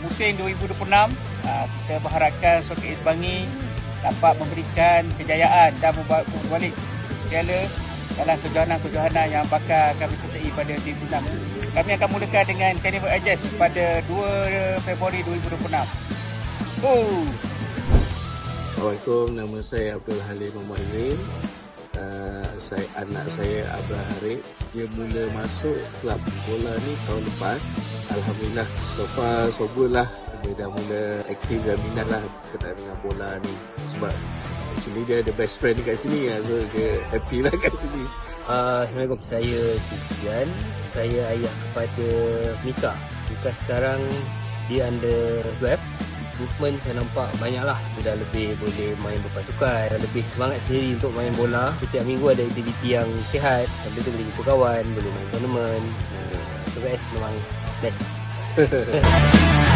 musim 2026 uh, kita berharapkan Sokit Isbangi dapat memberikan kejayaan dan berbalik piala dalam kejohanan-kejohanan yang bakal kami sertai pada 2026. Kami akan mulakan dengan Carnival Ages pada 2 Februari 2026. Oh. Assalamualaikum, nama saya Abdul Halim Muhammad Uh, saya anak saya Abah Harik dia mula masuk kelab bola ni tahun lepas. Alhamdulillah so far so good lah dia dah mula aktif dan minat lah berkaitan dengan bola ni. Sebab actually dia ada best friend dekat sini lah. So dia happy lah kat sini. Uh, Assalamualaikum. Saya Tijan saya ayah kepada Mika. Mika sekarang dia under web movement saya nampak banyak lah dia dah lebih boleh main berpasukan lebih semangat sendiri untuk main bola. Setiap minggu ada aktiviti yang sihat sambil tu boleh jumpa kawan boleh main tournament. So guys memang best